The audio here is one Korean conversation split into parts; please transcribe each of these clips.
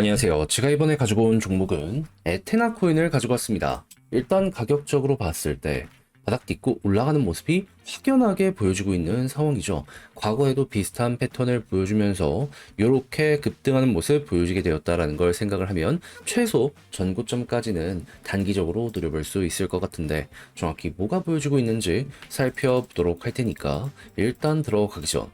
안녕하세요. 제가 이번에 가지고 온 종목은 에테나 코인을 가지고 왔습니다. 일단 가격적으로 봤을 때 바닥 딛고 올라가는 모습이 확연하게 보여지고 있는 상황이죠. 과거에도 비슷한 패턴을 보여주면서 이렇게 급등하는 모습 보여지게 되었다라는 걸 생각을 하면 최소 전고점까지는 단기적으로 노려볼 수 있을 것 같은데 정확히 뭐가 보여지고 있는지 살펴보도록 할 테니까 일단 들어가기 전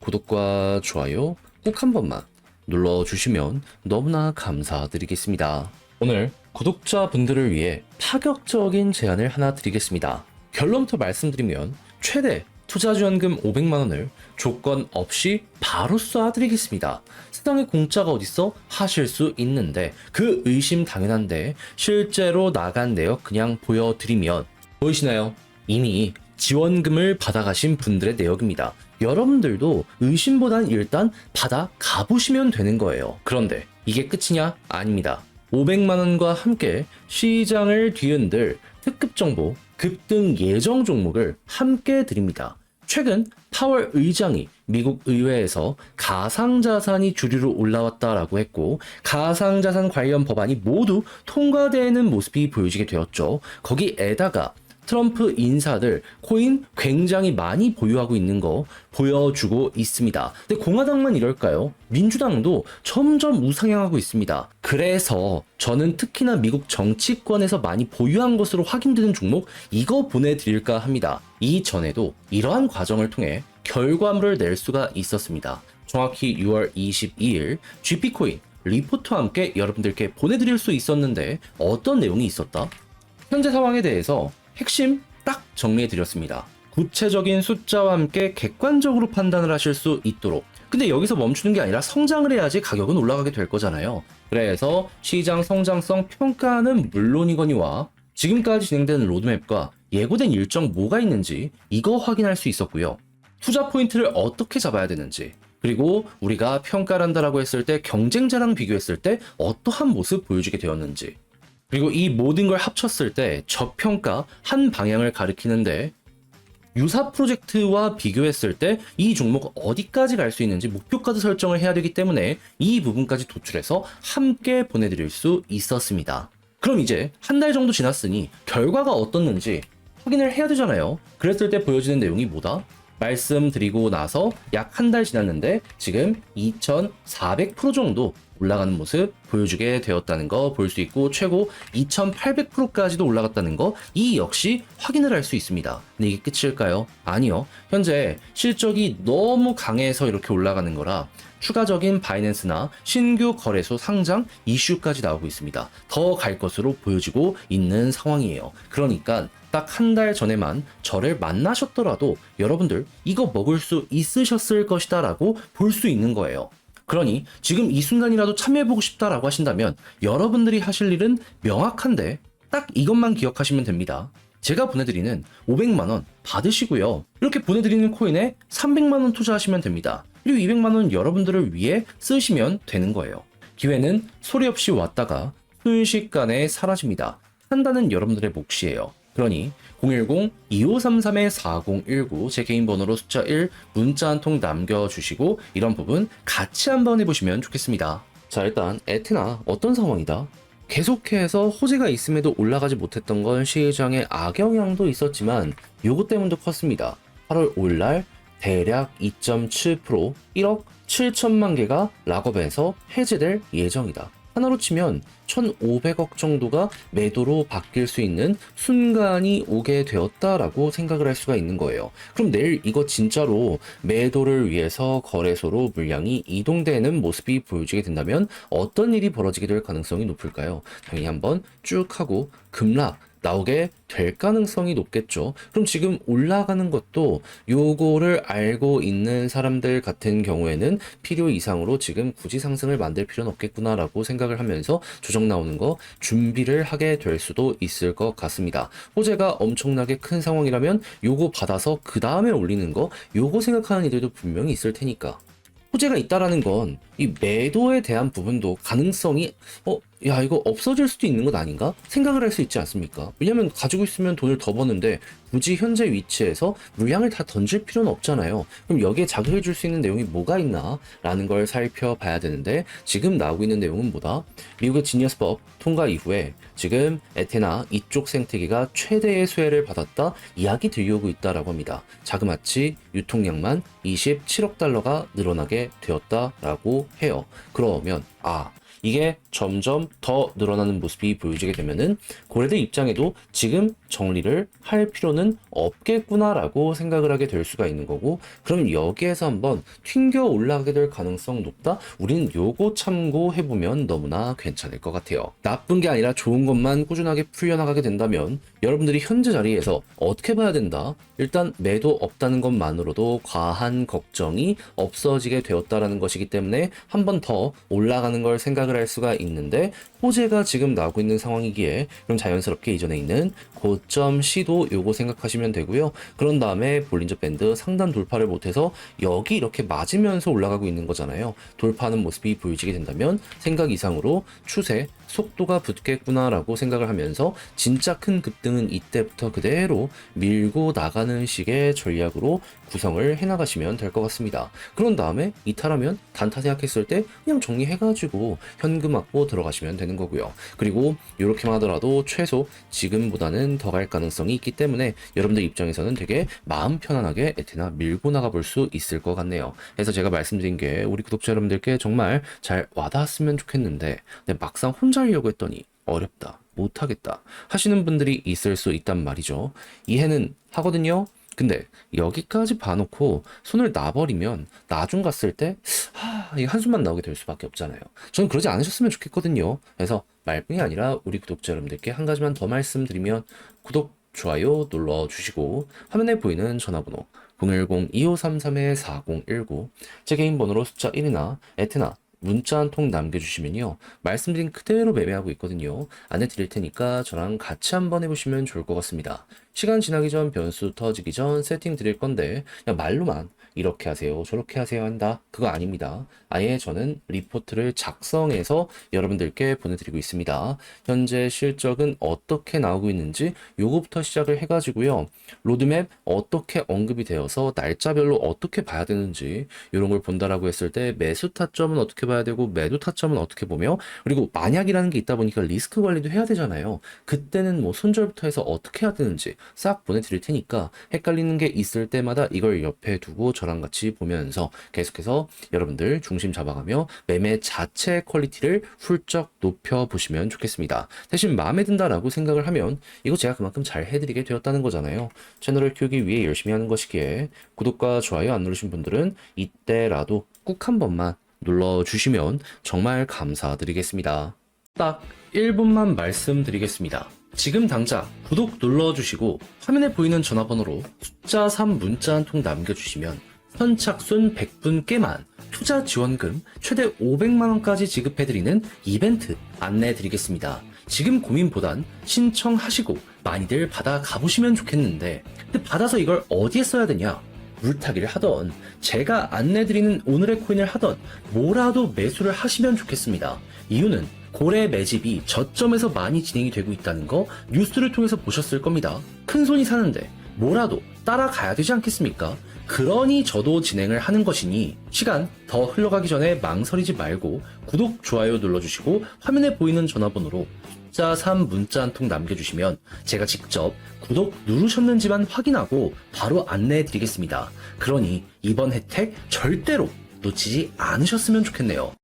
구독과 좋아요 꼭 한 번만 눌러주시면 너무나 감사드리겠습니다. 오늘 구독자분들을 위해 파격적인 제안을 하나 드리겠습니다. 결론부터 말씀드리면 최대 투자지원금 500만원을 조건 없이 바로 쏴드리겠습니다. 세상에 공짜가 어딨어? 하실 수 있는데 그 의심 당연한데 실제로 나간 내역 그냥 보여드리면 보이시나요? 이미 지원금을 받아가신 분들의 내역입니다. 여러분들도 의심보단 일단 받아 가보시면 되는 거예요. 그런데 이게 끝이냐? 아닙니다. 500만원과 함께 시장을 뒤흔들 특급 정보 급등 예정 종목을 함께 드립니다. 최근 파월 의장이 미국 의회에서 가상자산이 주류로 올라왔다라고 했고 가상자산 관련 법안이 모두 통과되는 모습이 보여지게 되었죠. 거기에다가 트럼프 인사들 코인 굉장히 많이 보유하고 있는 거 보여주고 있습니다. 근데 공화당만 이럴까요? 민주당도 점점 우상향하고 있습니다. 그래서 저는 특히나 미국 정치권에서 많이 보유한 것으로 확인되는 종목 이거 보내드릴까 합니다. 이전에도 이러한 과정을 통해 결과물을 낼 수가 있었습니다. 정확히 6월 22일 GP코인 리포트와 함께 여러분들께 보내드릴 수 있었는데 어떤 내용이 있었다? 현재 상황에 대해서 핵심 딱 정리해 드렸습니다. 구체적인 숫자와 함께 객관적으로 판단을 하실 수 있도록. 근데 여기서 멈추는 게 아니라 성장을 해야지 가격은 올라가게 될 거잖아요. 그래서 시장 성장성 평가는 물론이거니와 지금까지 진행된 로드맵과 예고된 일정 뭐가 있는지 이거 확인할 수 있었고요. 투자 포인트를 어떻게 잡아야 되는지 그리고 우리가 평가를 한다라고 했을 때 경쟁자랑 비교했을 때 어떠한 모습 보여주게 되었는지 그리고 이 모든 걸 합쳤을 때 저평가 한 방향을 가리키는데 유사 프로젝트와 비교했을 때 이 종목 어디까지 갈 수 있는지 목표까지 설정을 해야 되기 때문에 이 부분까지 도출해서 함께 보내드릴 수 있었습니다. 그럼 이제 한 달 정도 지났으니 결과가 어떻는지 확인을 해야 되잖아요. 그랬을 때 보여지는 내용이 뭐다? 말씀드리고 나서 약 한 달 지났는데 지금 2,400% 정도 올라가는 모습 보여주게 되었다는 거 볼 수 있고 최고 2,800%까지도 올라갔다는 거 이 역시 확인을 할 수 있습니다. 근데 이게 끝일까요? 아니요. 현재 실적이 너무 강해서 이렇게 올라가는 거라 추가적인 바이낸스나 신규 거래소 상장 이슈까지 나오고 있습니다. 더 갈 것으로 보여지고 있는 상황이에요. 그러니까 딱 한 달 전에만 저를 만나셨더라도 여러분들 이거 먹을 수 있으셨을 것이다 라고 볼 수 있는 거예요. 그러니 지금 이 순간이라도 참여해보고 싶다라고 하신다면 여러분들이 하실 일은 명확한데 딱 이것만 기억하시면 됩니다. 제가 보내드리는 500만원 받으시고요. 이렇게 보내드리는 코인에 300만원 투자하시면 됩니다. 그리고 200만원 여러분들을 위해 쓰시면 되는 거예요. 기회는 소리 없이 왔다가 순식간에 사라집니다. 판단은 여러분들의 몫이에요. 그러니 010-2533-4019 제 개인 번호로 숫자 1 문자 한 통 남겨주시고 이런 부분 같이 한번 해보시면 좋겠습니다. 자 일단 에테나 어떤 상황이다? 계속해서 호재가 있음에도 올라가지 못했던 건 시장의 악영향도 있었지만 요것 때문도 컸습니다. 8월 5일날 대략 2.7% 1억 7천만 개가 락업에서 해제될 예정이다. 하나로 치면 1,500억 정도가 매도로 바뀔 수 있는 순간이 오게 되었다라고 생각을 할 수가 있는 거예요. 그럼 내일 이거 진짜로 매도를 위해서 거래소로 물량이 이동되는 모습이 보여지게 된다면 어떤 일이 벌어지게 될 가능성이 높을까요? 당연히 한번 쭉 하고 급락 나오게 될 가능성이 높겠죠. 그럼 지금 올라가는 것도 요거를 알고 있는 사람들 같은 경우에는 필요 이상으로 지금 굳이 상승을 만들 필요는 없겠구나라고 생각을 하면서 조정 나오는 거 준비를 하게 될 수도 있을 것 같습니다. 호재가 엄청나게 큰 상황이라면 요거 받아서 그 다음에 올리는 거 요거 생각하는 이들도 분명히 있을 테니까. 호재가 있다라는 건 이 매도에 대한 부분도 가능성이 어 야 이거 없어질 수도 있는 것 아닌가 생각을 할 수 있지 않습니까? 왜냐면 가지고 있으면 돈을 더 버는데 굳이 현재 위치에서 물량을 다 던질 필요는 없잖아요. 그럼 여기에 자극을 줄수 있는 내용이 뭐가 있나라는 걸 살펴봐야 되는데 지금 나오고 있는 내용은 뭐다? 미국의 지니어스법 통과 이후에 지금 에테나 이쪽 생태계가 최대의 수혜를 받았다 이야기 들려오고 있다라고 합니다. 자그마치 유통량만 27억 달러가 늘어나게 되었다라고 해요. 그러면 아 이게 점점 더 늘어나는 모습이 보여지게 되면은 고래들 입장에도 지금 정리를 할 필요는 없겠구나라고 생각을 하게 될 수가 있는 거고 그럼 여기에서 한번 튕겨 올라가게 될 가능성 높다? 우리는 요거 참고해보면 너무나 괜찮을 것 같아요. 나쁜 게 아니라 좋은 것만 꾸준하게 풀려나가게 된다면 여러분들이 현재 자리에서 어떻게 봐야 된다? 일단 매도 없다는 것만으로도 과한 걱정이 없어지게 되었다라는 것이기 때문에 한 번 더 올라가는 걸 생각을 할 수가 있는데 호재가 지금 나오고 있는 상황이기에 그럼 자연스럽게 이전에 있는 고점 C도 요거 생각하시면 되고요. 그런 다음에 볼린저 밴드 상단 돌파를 못해서 여기 이렇게 맞으면서 올라가고 있는 거잖아요. 돌파하는 모습이 보여지게 된다면 생각 이상으로 추세 속도가 붙겠구나라고 생각을 하면서 진짜 큰 급등은 이때부터 그대로 밀고 나가는 식의 전략으로 구성을 해나가시면 될 것 같습니다. 그런 다음에 이탈하면 단타 생각했을 때 그냥 정리해가지고 현금 확보 들어가시면 되는 거고요. 그리고 이렇게만 하더라도 최소 지금보다는 더 갈 가능성이 있기 때문에 여러분들 입장에서는 되게 마음 편안하게 에테나 밀고 나가 볼 수 있을 것 같네요. 그래서 제가 말씀드린 게 우리 구독자 여러분들께 정말 잘 와닿았으면 좋겠는데 근데 막상 혼자 하려고 했더니 어렵다. 못하겠다. 하시는 분들이 있을 수 있단 말이죠. 이해는 하거든요. 근데 여기까지 봐놓고 손을 놔버리면 나중 갔을 때 하, 이 한숨만 나오게 될 수밖에 없잖아요. 저는 그러지 않으셨으면 좋겠거든요. 그래서 말뿐이 아니라 우리 구독자 여러분들께 한 가지만 더 말씀드리면 구독, 좋아요 눌러주시고 화면에 보이는 전화번호 010-2533-4019 제 개인 번호로 숫자 1이나 에테나 문자 한 통 남겨주시면요. 말씀드린 그대로 매매하고 있거든요. 안내 드릴 테니까 저랑 같이 한번 해보시면 좋을 것 같습니다. 시간 지나기 전 변수 터지기 전 세팅 드릴 건데 그냥 말로만 이렇게 하세요 저렇게 하세요 한다. 그거 아닙니다. 아예 저는 리포트를 작성해서 여러분들께 보내드리고 있습니다. 현재 실적은 어떻게 나오고 있는지 요거부터 시작을 해가지고요. 로드맵 어떻게 언급이 되어서 날짜별로 어떻게 봐야 되는지 이런 걸 본다라고 했을 때 매수 타점은 어떻게 봐야 되고 매도 타점은 어떻게 보며 그리고 만약이라는 게 있다 보니까 리스크 관리도 해야 되잖아요. 그때는 뭐 손절부터 해서 어떻게 해야 되는지 싹 보내드릴 테니까 헷갈리는 게 있을 때마다 이걸 옆에 두고 저랑 같이 보면서 계속해서 여러분들 중심 잡아가며 매매 자체 퀄리티를 훌쩍 높여 보시면 좋겠습니다. 대신 마음에 든다라고 생각을 하면 이거 제가 그만큼 잘 해드리게 되었다는 거잖아요. 채널을 키우기 위해 열심히 하는 것이기에 구독과 좋아요 안 누르신 분들은 이때라도 꾹 한 번만 눌러주시면 정말 감사드리겠습니다. 딱 1분만 말씀드리겠습니다. 지금 당장 구독 눌러주시고 화면에 보이는 전화번호로 숫자 3 문자 한 통 남겨주시면 선착순 100분께만 투자 지원금 최대 500만원까지 지급해드리는 이벤트 안내해드리겠습니다. 지금 고민보단 신청하시고 많이들 받아 가보시면 좋겠는데 근데 받아서 이걸 어디에 써야 되냐? 물타기를 하던 제가 안내드리는 오늘의 코인을 하던 뭐라도 매수를 하시면 좋겠습니다. 이유는 고래 매집이 저점에서 많이 진행이 되고 있다는 거 뉴스를 통해서 보셨을 겁니다. 큰 손이 사는데 뭐라도 따라가야 되지 않겠습니까? 그러니 저도 진행을 하는 것이니 시간 더 흘러가기 전에 망설이지 말고 구독, 좋아요 눌러주시고 화면에 보이는 전화번호로 숫자 3 문자 한 통 남겨주시면 제가 직접 구독 누르셨는지만 확인하고 바로 안내해 드리겠습니다. 그러니 이번 혜택 절대로 놓치지 않으셨으면 좋겠네요.